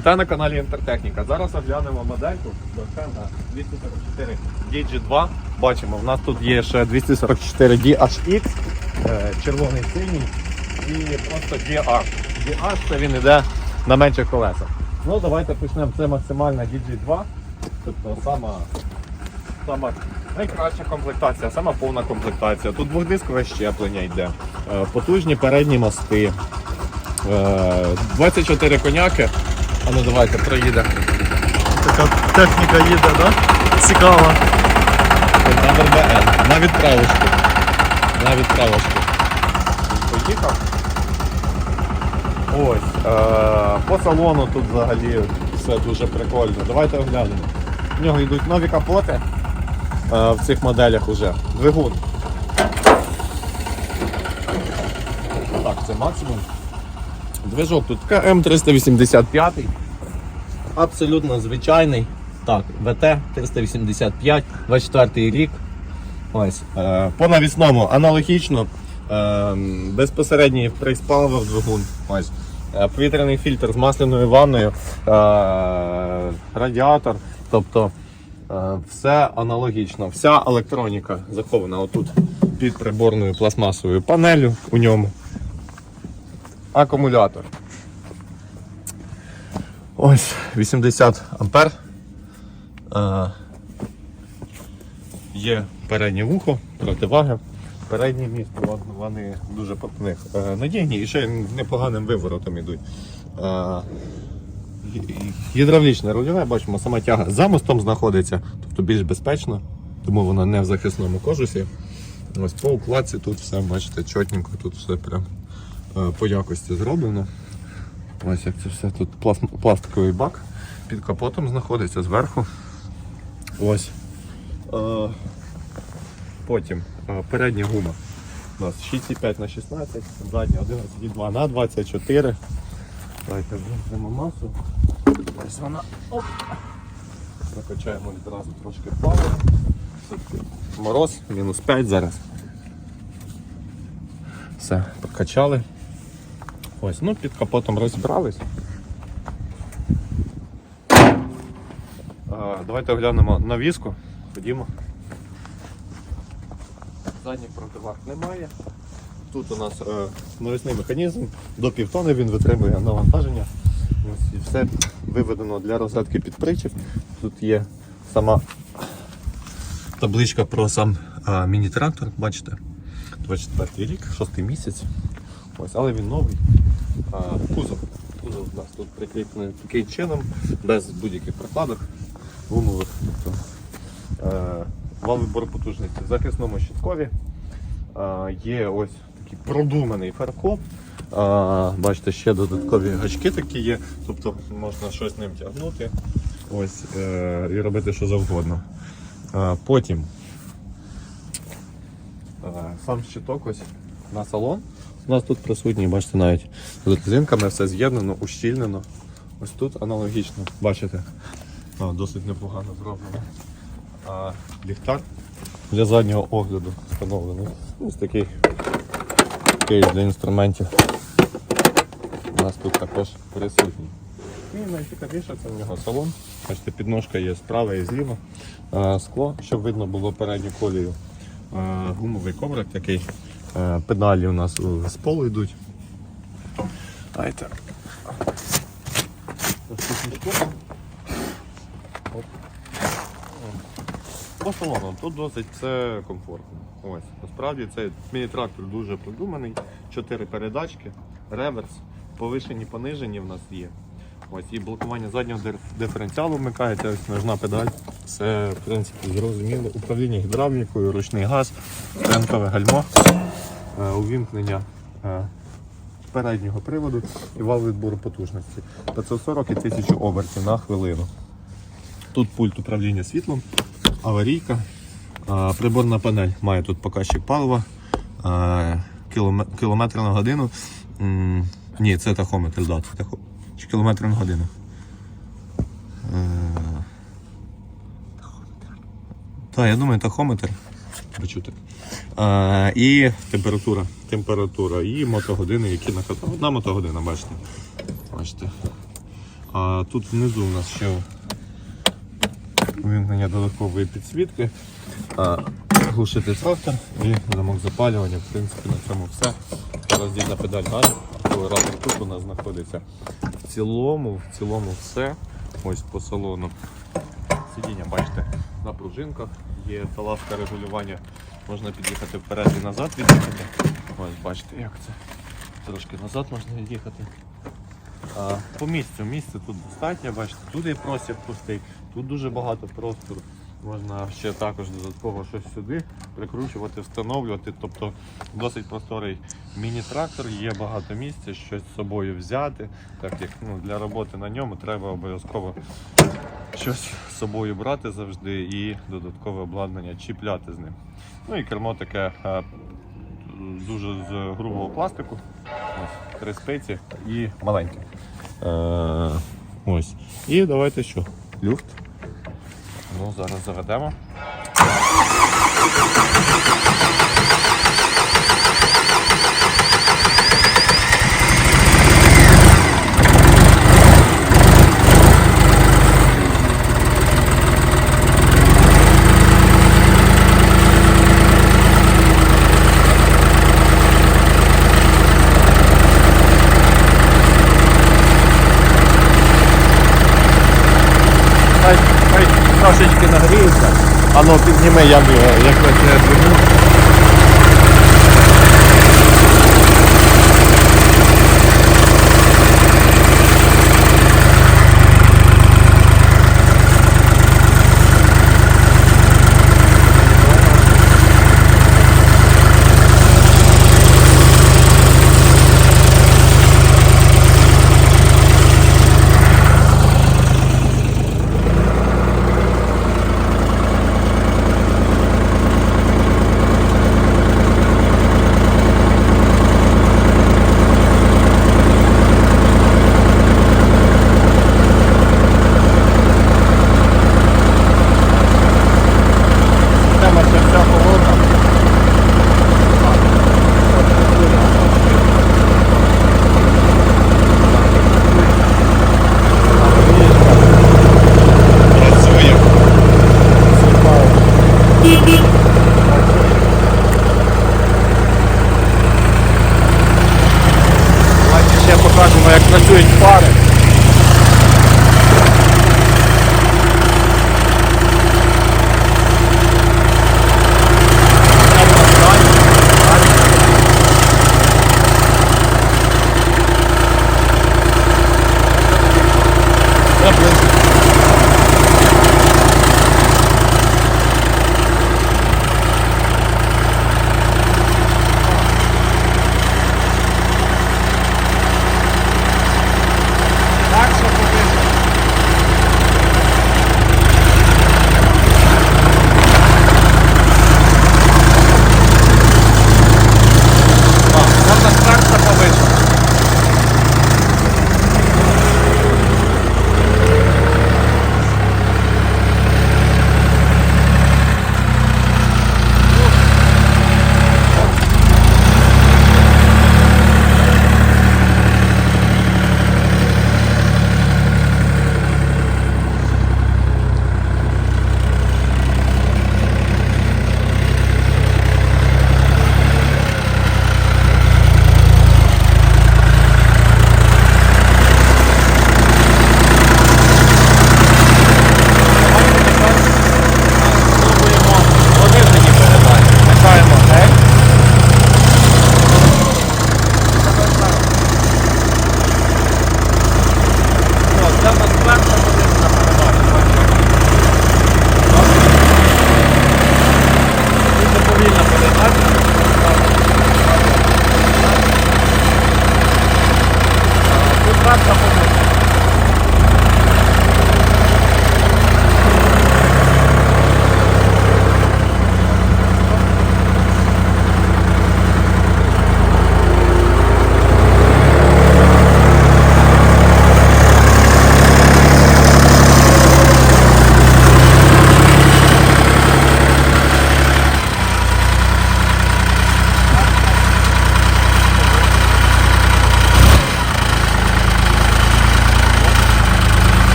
Вітаю на каналі Інтертехніка. Зараз оглянемо модельку Dolphin 244 DG2. Бачимо, в нас тут є ще 244 DHX, е, червоний синій і просто DH. DH це він йде на менших колесах. Ну давайте почнемо. Це максимальна DG2. Тобто сама, сама найкраща комплектація, сама повна комплектація. Тут двохдискове щеплення йде, е, потужні передні мости. Е, 24 коняки. А ну давайте проїде. Така техніка їде, да? Цікава. Номер БН. На відправочку. На відправочку. Поїхав. Ось. Е, по салону тут взагалі все дуже прикольно. Давайте оглянемо. В нього йдуть нові капоти е, в цих моделях уже. Двигун. Так, це максимум. Движок тут КМ385. Абсолютно звичайний. Так, ВТ 385, 24 рік. Ось. Е, по навісному аналогічно. Е, безпосередній в двигун. Ось. Е, повітряний фільтр з масляною ванною, е, радіатор. Тобто е, все аналогічно. Вся електроніка захована отут під приборною пластмасовою панелю у ньому. Акумулятор. Ось 80 ампер. Е, є переднє вухо, противаги. Переднє місто, вони дуже по них е, надійні і ще непоганим виворотом йдуть. Е, гідравлічне рульове, бачимо, сама тяга за мостом знаходиться, тобто більш безпечно, тому воно не в захисному кожусі. Ось по укладці тут все, бачите, чотненько, тут все прям по якості зроблено. Ось як це все тут пласт- пластиковий бак під капотом знаходиться зверху. Ось. Е, потім е, передня гума. У нас 6,5 на 16, задня 11,2 на 24. Давайте візьмемо масу. Ось вона. Оп. Накачаємо відразу трошки палива. Мороз, мінус 5 зараз. Все, прокачали. Ось, ну під капотом розібрались. Давайте оглянемо навіску. Ходімо. Задніх противаг немає. Тут у нас е, навісний механізм, до півтони він витримує навантаження. Ось, все виведено для розетки під причіп. Тут є сама табличка про сам міні-трактор, бачите. 24 рік, 6 місяць. Ось, але він новий. А, кузов. Кузов у нас тут прикріплений таким чином, без будь-яких прокладок гумових. Тобто, е, вал відбору потужності в захисному щиткові. Е, є ось такий продуманий фаркоп. Е, бачите, ще додаткові гачки такі є, тобто можна щось ним тягнути ось, е, і робити що завгодно. Е, потім е, сам щиток ось на салон. У нас тут присутній, бачите, навіть з резинками все з'єднано, ущільнено. Ось тут аналогічно, бачите, досить непогано зроблено. А, ліхтар для заднього огляду встановлений. Ось такий кейс для інструментів. У нас тут також присутній. І найцікавіше це в нього салон. Бачите, підножка є справа і зліва. Скло, щоб видно було передню колію. Гумовий коврик такий. Е, Педалі у нас е, з полу йдуть. Дайте. По салону тут досить все комфортно. Ось. Насправді цей міні-трактор дуже продуманий. Чотири передачки, реверс, повишені, понижені в нас є. Ось і блокування заднього диф- диференціалу вмикається, ось ножна педаль. Все, в принципі, зрозуміло. Управління гідравлікою, ручний газ, ценкове гальмо, увімкнення е, переднього приводу і вал відбору потужності. 540 і 1000 обертів на хвилину. Тут пульт управління світлом, аварійка, приборна панель має тут показчик палива, кілометр на годину. Ні, це тахометр, да, це тахо... Чи кілометр на годину. Е, Так, я думаю, тахометр. Почути. А, і температура. Температура і мотогодини, які накатали. Одна мотогодина, бачите. Бачите. А тут внизу у нас ще вимкнення додаткової підсвітки, а, глушити трактор і замок запалювання. В принципі, на цьому все. Роздільна педаль газу, акселератор тут у нас знаходиться. В цілому, в цілому все. Ось по салону. Сидіння, бачите, на пружинках. Є талавка регулювання. Можна під'їхати вперед і назад від'їхати. Ось бачите, як це. Трошки назад можна від'їхати. А, по місцю, місця тут достатньо, бачите, тут є простір пустий, тут дуже багато простору. Можна ще також додатково щось сюди прикручувати, встановлювати. Тобто досить просторий міні-трактор, є багато місця, щось з собою взяти. Так як ну, для роботи на ньому треба обов'язково щось з собою брати завжди і додаткове обладнання чіпляти з ним. Ну і кермо таке е, дуже з грубого пластику. Ось, три спиці і маленьке. Е, ось. І давайте що? Люфт. Ну, зараз заведемо. Підніми, я б його, як я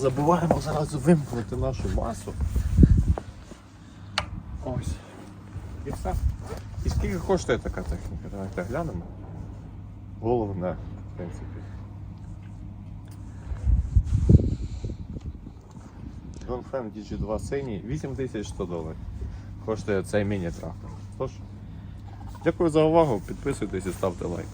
забуваємо зразу вимкнути нашу масу. Ось. І все. І скільки коштує така техніка? Давайте глянемо. Головне, в принципі. Донфен DG2 синій 8100 доларів. Коштує цей міні-трактор. Тож, дякую за увагу, підписуйтесь і ставте лайк.